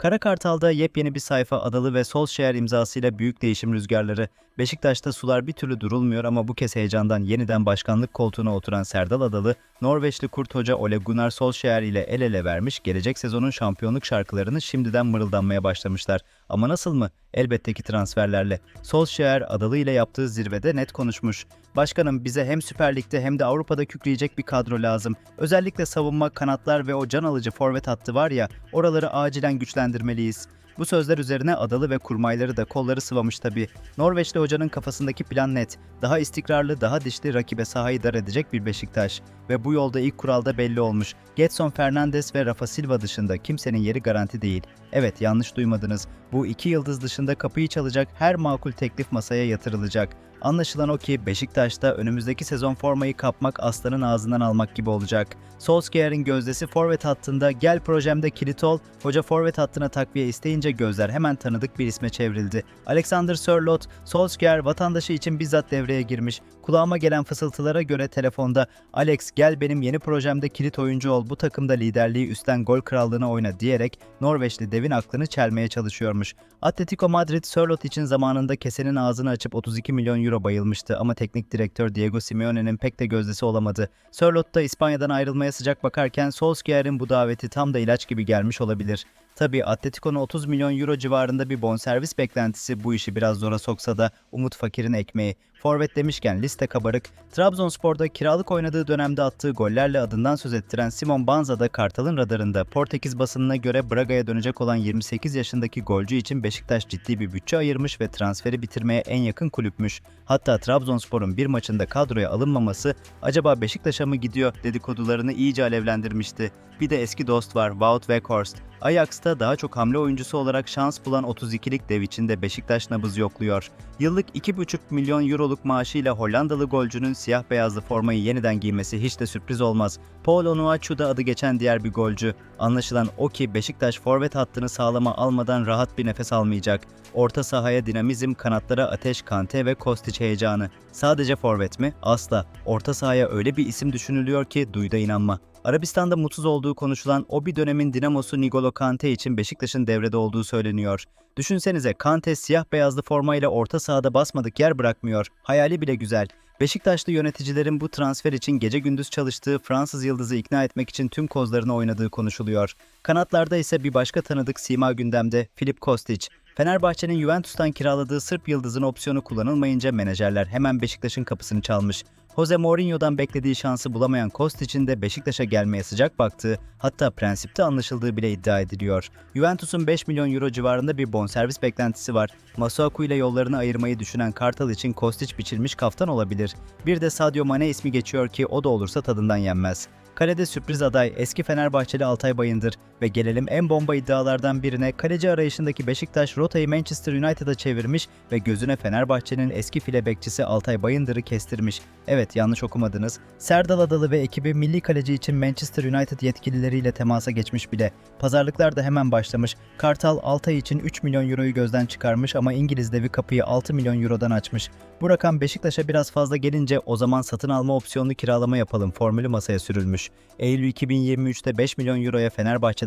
Kara Kartal'da yepyeni bir sayfa Adalı ve Solskjaer imzasıyla büyük değişim rüzgarları. Beşiktaş'ta sular bir türlü durulmuyor ama bu kez heyecandan yeniden başkanlık koltuğuna oturan Serdal Adalı, Norveçli kurt hoca Ole Gunnar Solskjaer ile el ele vermiş, gelecek sezonun şampiyonluk şarkılarını şimdiden mırıldanmaya başlamışlar. Ama nasıl mı? Elbette ki transferlerle. Solskjaer Adalı ile yaptığı zirvede net konuşmuş. Başkanım bize hem Süper Lig'de hem de Avrupa'da kükreyecek bir kadro lazım. Özellikle savunma, kanatlar ve o can alıcı forvet hattı var ya, oraları acilen güçlendirmeliyiz. Bu sözler üzerine Adalı ve kurmayları da kolları sıvamış tabii. Norveçli hocanın kafasındaki plan net. Daha istikrarlı, daha dişli rakibe sahayı dar edecek bir Beşiktaş. Ve bu yolda ilk kuralda belli olmuş. Getson Fernandes ve Rafa Silva dışında kimsenin yeri garanti değil. Evet yanlış duymadınız. Bu iki yıldız dışında kapıyı çalacak her makul teklif masaya yatırılacak. Anlaşılan o ki Beşiktaş'ta önümüzdeki sezon formayı kapmak aslanın ağzından almak gibi olacak. Solskjaer'in gözdesi forvet hattında gel projemde kilit ol, hoca forvet hattına takviye isteyince gözler hemen tanıdık bir isme çevrildi. Alexander Sörloth, Solskjaer vatandaşı için bizzat devreye girmiş. Kulağıma gelen fısıltılara göre telefonda Alex gel benim yeni projemde kilit oyuncu ol bu takımda liderliği üstten gol krallığına oyna diyerek Norveçli devin aklını çelmeye çalışıyormuş. Atletico Madrid Sörloth için zamanında kesenin ağzını açıp 32 milyon euro bayılmıştı ama teknik direktör Diego Simeone'nin pek de gözdesi olamadı. Sörloth da İspanya'dan ayrılmaya sıcak bakarken Solskjaer'in bu daveti tam da ilaç gibi gelmiş olabilir. Tabii Atletico'nun 30 milyon euro civarında bir bonservis beklentisi bu işi biraz zora soksa da Umut Fakir'in ekmeği. Forvet demişken liste kabarık. Trabzonspor'da kiralık oynadığı dönemde attığı gollerle adından söz ettiren Simon Banza da Kartal'ın radarında. Portekiz basınına göre Braga'ya dönecek olan 28 yaşındaki golcü için Beşiktaş ciddi bir bütçe ayırmış ve transferi bitirmeye en yakın kulüpmüş. Hatta Trabzonspor'un bir maçında kadroya alınmaması acaba Beşiktaş'a mı gidiyor dedikodularını iyice alevlendirmişti. Bir de eski dost var Wout Weghorst. Ajax'ta daha çok hamle oyuncusu olarak şans bulan 32'lik dev içinde Beşiktaş nabız yokluyor. Yıllık 2,5 milyon euroluk maaşıyla Hollandalı golcünün siyah beyazlı formayı yeniden giymesi hiç de sürpriz olmaz. Paul Onuachu da adı geçen diğer bir golcü. Anlaşılan o ki Beşiktaş forvet hattını sağlama almadan rahat bir nefes almayacak. Orta sahaya dinamizm, kanatlara ateş, kante ve Kostić heyecanı. Sadece forvet mi? Asla. Orta sahaya öyle bir isim düşünülüyor ki duyda inanma. Arabistan'da mutsuz olduğu konuşulan o bir dönemin dinamosu Nigolo Kante için Beşiktaş'ın devrede olduğu söyleniyor. Düşünsenize Kante siyah beyazlı formayla orta sahada basmadık yer bırakmıyor. Hayali bile güzel. Beşiktaşlı yöneticilerin bu transfer için gece gündüz çalıştığı Fransız yıldızı ikna etmek için tüm kozlarını oynadığı konuşuluyor. Kanatlarda ise bir başka tanıdık sima gündemde Filip Kostić. Fenerbahçe'nin Juventus'tan kiraladığı Sırp yıldızın opsiyonu kullanılmayınca menajerler hemen Beşiktaş'ın kapısını çalmış. Jose Mourinho'dan beklediği şansı bulamayan Kostic'in de Beşiktaş'a gelmeye sıcak baktığı, hatta prensipte anlaşıldığı bile iddia ediliyor. Juventus'un 5 milyon euro civarında bir bonservis beklentisi var. Masuaku ile yollarını ayırmayı düşünen Kartal için Kostic biçilmiş kaftan olabilir. Bir de Sadio Mane ismi geçiyor ki o da olursa tadından yenmez. Kalede sürpriz aday eski Fenerbahçeli Altay Bayındır ve gelelim en bomba iddialardan birine kaleci arayışındaki Beşiktaş rotayı Manchester United'a çevirmiş ve gözüne Fenerbahçe'nin eski file bekçisi Altay Bayındır'ı kestirmiş. Evet yanlış okumadınız. Serdal Adalı ve ekibi milli kaleci için Manchester United yetkilileriyle temasa geçmiş bile. Pazarlıklar da hemen başlamış. Kartal Altay için 3 milyon euroyu gözden çıkarmış ama İngiliz devi kapıyı 6 milyon eurodan açmış. Bu rakam Beşiktaş'a biraz fazla gelince o zaman satın alma opsiyonlu kiralama yapalım formülü masaya sürülmüş. Eylül 2023'te 5 milyon euroya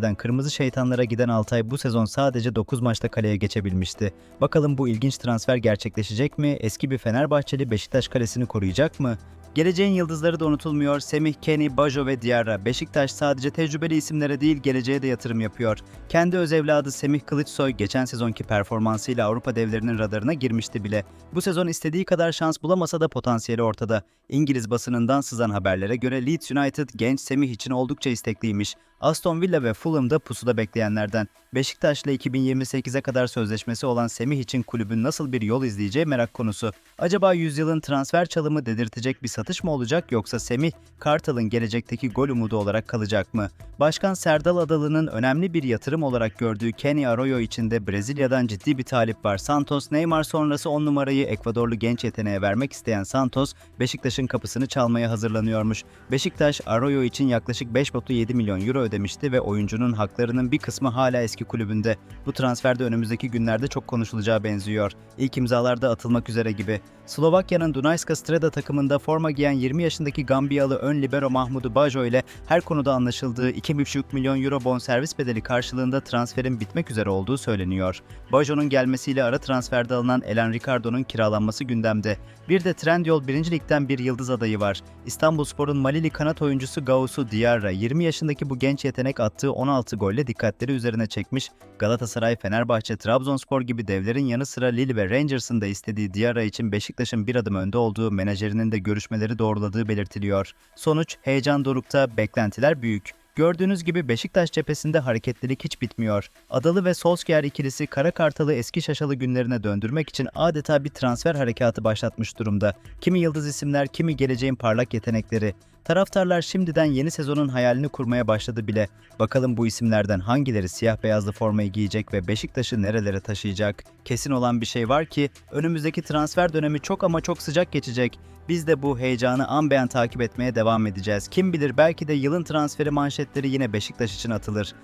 Fenerbahçe'den Kırmızı Şeytanlara giden Altay bu sezon sadece 9 maçta kaleye geçebilmişti. Bakalım bu ilginç transfer gerçekleşecek mi? Eski bir Fenerbahçeli Beşiktaş kalesini koruyacak mı? Geleceğin yıldızları da unutulmuyor. Semih, Kenny, Bajo ve Diarra. Beşiktaş sadece tecrübeli isimlere değil geleceğe de yatırım yapıyor. Kendi öz evladı Semih Kılıçsoy geçen sezonki performansıyla Avrupa devlerinin radarına girmişti bile. Bu sezon istediği kadar şans bulamasa da potansiyeli ortada. İngiliz basınından sızan haberlere göre Leeds United genç Semih için oldukça istekliymiş. Aston Villa ve Fulham'da pusuda bekleyenlerden. Beşiktaş'la 2028'e kadar sözleşmesi olan Semih için kulübün nasıl bir yol izleyeceği merak konusu. Acaba yüzyılın transfer çalımı dedirtecek bir satış mı olacak yoksa Semih, Kartal'ın gelecekteki gol umudu olarak kalacak mı? Başkan Serdal Adalı'nın önemli bir yatırım olarak gördüğü Kenny Arroyo için de Brezilya'dan ciddi bir talip var. Santos, Neymar sonrası 10 numarayı Ekvadorlu genç yeteneğe vermek isteyen Santos, Beşiktaş'ın kapısını çalmaya hazırlanıyormuş. Beşiktaş, Arroyo için yaklaşık 5.7 milyon euro ödemişti ve oyuncunun haklarının bir kısmı hala eski kulübünde. Bu transferde önümüzdeki günlerde çok konuşulacağı benziyor. İlk imzalar da atılmak üzere gibi. Slovakya'nın Dunajska Streda takımında forma giyen 20 yaşındaki Gambiyalı ön libero Mahmudu Bajo ile her konuda anlaşıldığı 2,5 milyon euro bonservis bedeli karşılığında transferin bitmek üzere olduğu söyleniyor. Bajo'nun gelmesiyle ara transferde alınan Elen Ricardo'nun kiralanması gündemde. Bir de Trendyol 1. Lig'den bir yıldız adayı var. İstanbulspor'un Malili kanat oyuncusu Gausu Diarra 20 yaşındaki bu genç yetenek attığı 16 golle dikkatleri üzerine çekmiş. Galatasaray, Fenerbahçe, Trabzonspor gibi devlerin yanı sıra Lille ve Rangers'ın da istediği Diarra için Beşiktaş'ın bir adım önde olduğu menajerinin de görüşmeleri doğruladığı belirtiliyor. Sonuç heyecan dorukta, beklentiler büyük. Gördüğünüz gibi Beşiktaş cephesinde hareketlilik hiç bitmiyor. Adalı ve Solskjaer ikilisi Kara Kartal'ı eski şaşalı günlerine döndürmek için adeta bir transfer harekatı başlatmış durumda. Kimi yıldız isimler, kimi geleceğin parlak yetenekleri. Taraftarlar şimdiden yeni sezonun hayalini kurmaya başladı bile. Bakalım bu isimlerden hangileri siyah beyazlı formayı giyecek ve Beşiktaş'ı nerelere taşıyacak? Kesin olan bir şey var ki önümüzdeki transfer dönemi çok ama çok sıcak geçecek. Biz de bu heyecanı an beyan takip etmeye devam edeceğiz. Kim bilir belki de yılın transferi manşetleri yine Beşiktaş için atılır.